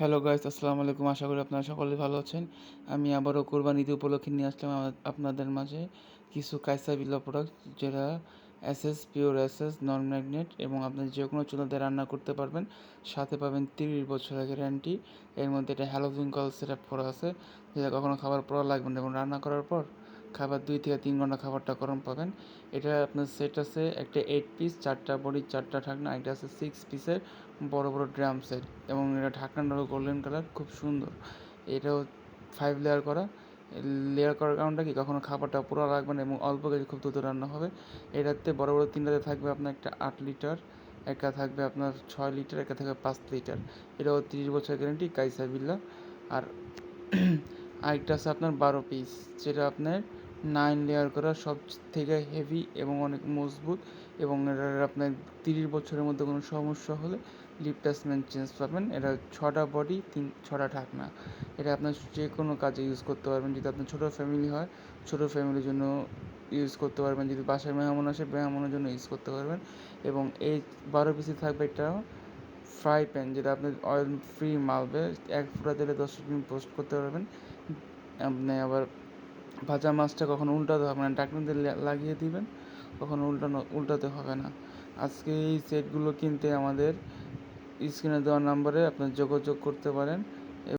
Hello guys আসসালামু আলাইকুম। আশা করি আপনারা সকলে ভালো আছেন। আমি আবারও কোরবান ঈদ উপলক্ষে নিয়ে আসলাম আপনাদের মাঝে কিছু কাইসা বিল্লা প্রোডাক্ট যেটা SS pure SS non magnet এবং আপনি যে কোনো চুলাতে রান্না করতে পারবেন। সাথে পাবেন তিরিশ বছরের গ্যারান্টি এর মধ্যে এটা হ্যালোজিন কল সেট করা আছে। যেটা কখনো খাবার পর লাগবে না এবং রান্না করার পর খাবার দুই থেকে তিন ঘণ্টা খাবারটা গরম পাবেন। এটা আপনার সেট আছে একটা এইট পিস চারটা বডি, চারটা ঢাকনা, এটা আছে সিক্স পিসের বড় বড় ড্রাম সেট এবং এটা ঢাকনাটা গোল্ডেন কালার খুব সুন্দর। এটাও ফাইভ লেয়ার করা। লেয়ার করার কারণটা কি? কখনো খাবারটা পুরো লাগবে না এবং অল্প কিছু খুব দ্রুত রান্না হবে। এটাতে বড় বড় তিনটাতে থাকবে আপনার একটা আট লিটার একটা থাকবে আপনার ছয় লিটার একটা থাকবে পাঁচ লিটার এটাও তিরিশ বছর গ্যারেন্টি কাইসা বিল্লা। আর আরেকটা আছে আপনার বারো পিস যেটা আপনার নাইন লেয়ার করা সব থেকে হেভি এবং অনেক মজবুত এবং এটার আপনার তিরিশ বছরের মধ্যে কোনো সমস্যা হলে রিপ্লেসমেন্ট চেঞ্জ পাবেন। এটা ছটা বডি তিন, ছটা ঢাকনা। এটা আপনার যে কোনো কাজে ইউজ করতে পারবেন। যদি আপনার ছোটো ফ্যামিলি হয়, ছোটো ফ্যামিলির জন্য ইউজ করতে পারবেন। যদি বাসায় মেহমান আসে, মেহমানের জন্য ইউজ করতে পারবেন। এবং এই বারো পিসে থাকবে একটা ফ্রাই প্যান যেটা আপনি অয়েল ফ্রি মালবে এক ফুটা তেলে দশ মিনিট পোস্ট করতে পারবেন। আপনি আবার ভাজা মাছটা কখনো উল্টাতে হবে না দিয়ে লাগিয়ে দিবেন, কখনো উল্টানো উল্টাতে হবে না। আজকে এই সেটগুলো কিনতে আমাদের স্ক্রিনে দেওয়া নাম্বারে আপনার যোগাযোগ করতে পারেন।